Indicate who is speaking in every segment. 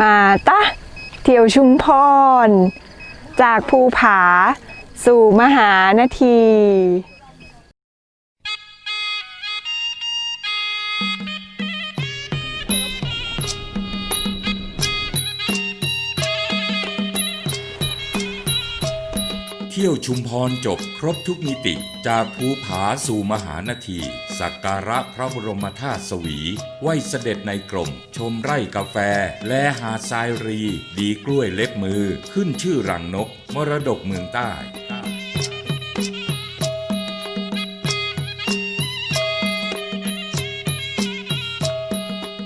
Speaker 1: มาตะเที่ยวชุมพร จากภูผา สู่มหานาที
Speaker 2: ที่ยวชุมพรจบครบทุกมิติ จากภูผาสู่มหานที สักการะพระบรมธาตุสวีไหวเสด็จในกรม ชมไร่กาแฟ และหาดทรายรี ดีกล้วยเล็บมือ ขึ้นชื่อรังนก มรดกเมืองใต้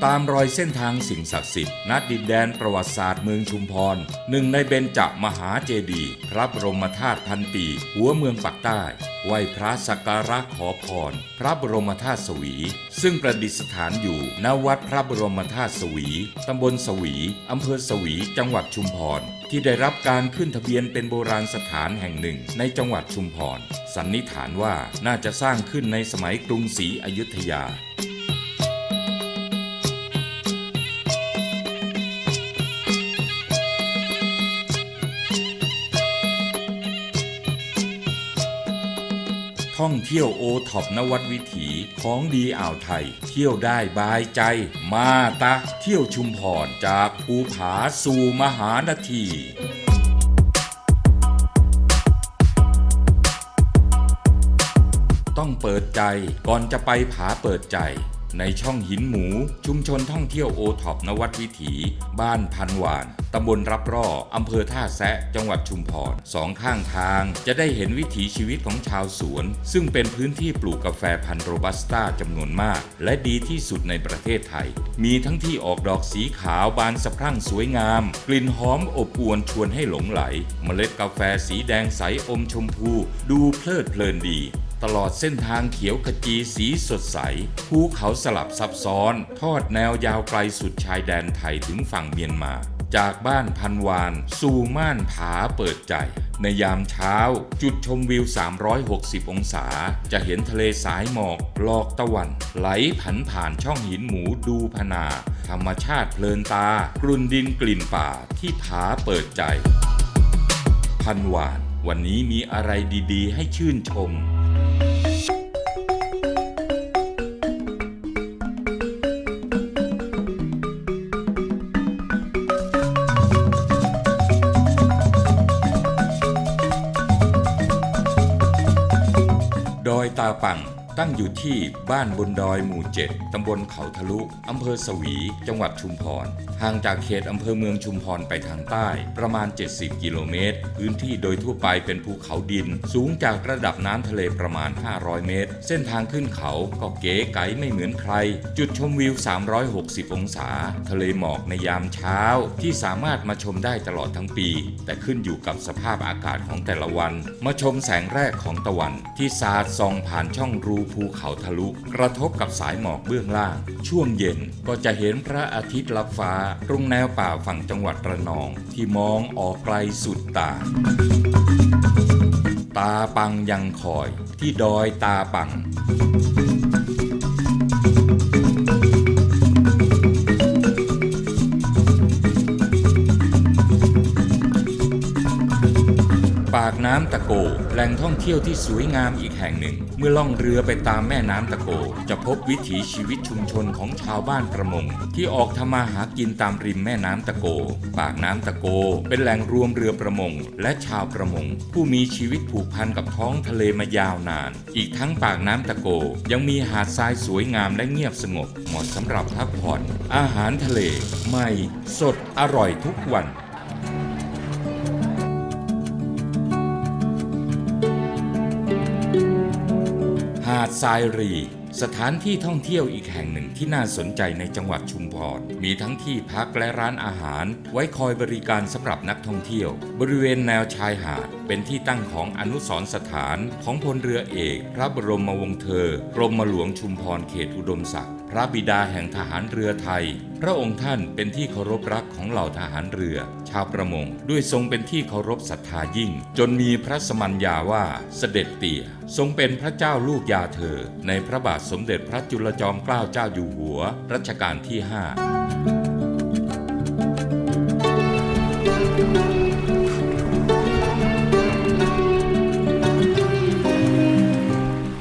Speaker 2: ตามรอยเส้นทางสิ่งศักดิ์สิทธิ์ณดินแดนประวัติศาสตร์เมืองชุมพรหนึ่งในเบญจมหาเจดีย์พระบรมธาตุพันปี หัวเมืองปักใต้ไหวพระสักการะขอพร พระบรมธาตุสวี ซึ่งประดิษฐานอยู่ณวัดพระบรมธาตุสวี ตำบลสวี อำเภอสวี จังหวัดชุมพร ที่ได้รับการขึ้นทะเบียนเป็นโบราณสถานแห่งหนึ่งในจังหวัดชุมพร สันนิษฐานว่าน่าจะสร้างขึ้นในสมัยกรุงศรีอยุธยา ท่องเที่ยวโอท็อปนวัดวิถีของดีอ่าวไทย เที่ยวได้บายใจ มาตะ เที่ยวชุมพรจากภูผาสู่มหานาทีต้องเปิดใจก่อนจะไปผาเปิดใจ ในช่องหินหมู ชุมชนท่องเที่ยวโอท็อปนวัดวิถี บ้านพันหวาน ตำบลรับร่ออำเภอท่าแซะ จังหวัดชุมพรสองข้างทาง จะได้เห็นวิถีชีวิตของชาวสวน ซึ่งเป็นพื้นที่ปลูกกาแฟพันธุ์โรบัสต้าจำนวนมาก และดีที่สุดในประเทศไทย มีทั้งที่ออกดอกสีขาวบานสะพรั่งสวยงาม กลิ่นหอมอบอวนชวนให้หลงไหล เมล็ดกาแฟสีแดงใสอมชมพู ดูเพลิดเพลินดี ตลอดเส้นทางเขียวขจีสีสดใส ภูเขาสลับซับซ้อน ทอดแนวยาวไกลสุดชายแดนไทยถึงฝั่งเมียนมา จากบ้านพันวาน สู่ม่านผาเปิดใจ ในยามเช้า จุดชมวิว 360 องศา จะเห็นทะเลสายหมอกหลอกตะวัน ไหลผันผ่านช่องหินหมูดูพนา ธรรมชาติเพลินตา กลุ่นดินกลิ่นป่าที่ผาเปิดใจ พันวาน วันนี้มีอะไรดีๆ ให้ชื่นชม ปัง ตั้งอยู่ที่บ้านบนดอยหมู่7ตำบลเขาทะลุ อำเภอสวี จังหวัดชุมพร ห่างจากเขตอำเภอเมืองชุมพรไปทางใต้ ประมาณ 70 กิโลเมตร พื้นที่โดยทั่วไปเป็นภูเขาดิน สูงจากระดับน้ำทะเลประมาณ 500 เมตร เส้นทางขึ้นเขาก็เก๋ไก๋ไม่เหมือนใคร จุดชมวิว 360 องศา ทะเลหมอกในยามเช้า ที่สามารถมาชมได้ตลอดทั้งปี แต่ขึ้นอยู่กับสภาพอากาศของแต่ละวัน มาชมแสงแรกของตะวัน ที่สาดส่องผ่านช่องรูภูเขาทะลุ กระทบกับสายหมอกเบื้องล่าง ช่วงเย็นก็จะเห็นพระอาทิตย์ลับฟ้า ตรงแนวป่าฝั่งจังหวัดระนอง ที่มองออกไกลสุดตา ตาปังยังคอยที่ดอยตาปังากน้ำตะโก แหล่งท่องเที่ยวที่สวยงามอีกแห่งหนึ่ง เมื่อล่องเรือไปตามแม่น้ำตะโก จะพบวิถีชีวิตชุมชนของชาวบ้านประมง ที่ออกทำมาหากินตามริมแม่น้ำตะโก ปากน้ำตะโก เป็นแหล่งรวมเรือประมง และชาวประมง ผู้มีชีวิตผูกพันกับท้องทะเลมายาวนาน อีกทั้งปากน้ำตะโก ยังมีหาดทรายสวยงามและเงียบสงบเหมาะสำหรับพักผ่อน อาหารทะเลใหม่ สดอร่อยทุกวัน ทรายรี สถานที่ท่องเที่ยวอีกแห่งหนึ่งที่น่าสนใจในจังหวัดชุมพร มีทั้งที่พักและร้านอาหาร ไว้คอยบริการสำหรับนักท่องเที่ยว บริเวณแนวชายหาด เป็นที่ตั้งของอนุสรสถานของพลเรือเอก พระบรมวงศ์เธอกรมหลวงชุมพรเขตอุดมศักดิ์ พระบิดาแห่งทหารเรือไทย พระองค์ท่านเป็นที่เคารพรักของเหล่าทหารเรือ ชาวประมง ด้วยทรงเป็นที่เคารพศรัทธายิ่ง จนมีพระสมัญญาว่าเสด็จเตี่ย ทรงเป็นพระเจ้าลูกยาเธอ ในพระบาทสมเด็จพระจุลจอมเกล้าเจ้าอยู่หัว รัชกาลที่5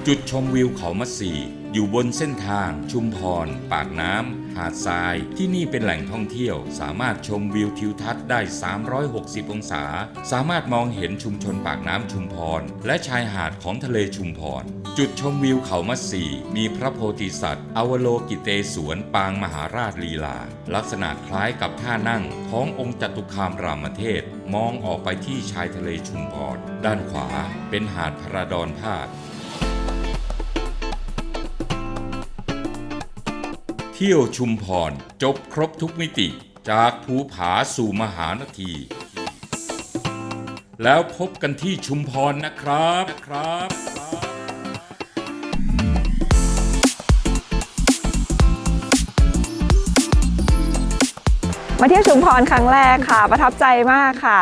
Speaker 2: จุดชมวิวเขามัดสีอยู่บนเส้นทาง ชุมพร ปากน้ำ หาดทราย ที่นี่เป็นแหล่งท่องเที่ยว สามารถชมวิวทิวทัศน์ได้ 360 องศา สามารถมองเห็นชุมชนปากน้ำชุมพร และชายหาดของทะเลชุมพร จุดชมวิวเขามัดสีมีพระโพธิสัตว์ อวโลกิเตศวนปางมหาราชลีลา ลักษณะคล้ายกับท่านั่งขององค์จตุคามรามเทพมองออกไปที่ชายทะเลชุมพร ด้านขวาเป็นหาดพระดอนพาด ที่ยวชุมพร จบครบทุกมิติจากภูผาสู่มหานที แล้วพบกันที่ชุมพรนะครับนะครับ
Speaker 1: มาเที่ยวชุมพรครั้งแรกค่ะ ประทับใจมากค่ะ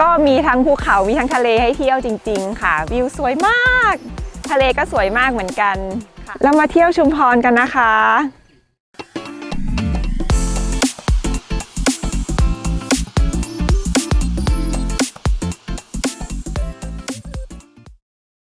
Speaker 1: ก็มีทั้งภูเขา มีทั้งทะเลให้เที่ยวจริง ๆ ค่ะ วิวสวยมาก ทะเลก็สวยมากเหมือนกันค่ะแล้วมาเที่ยวชุมพรกันนะคะ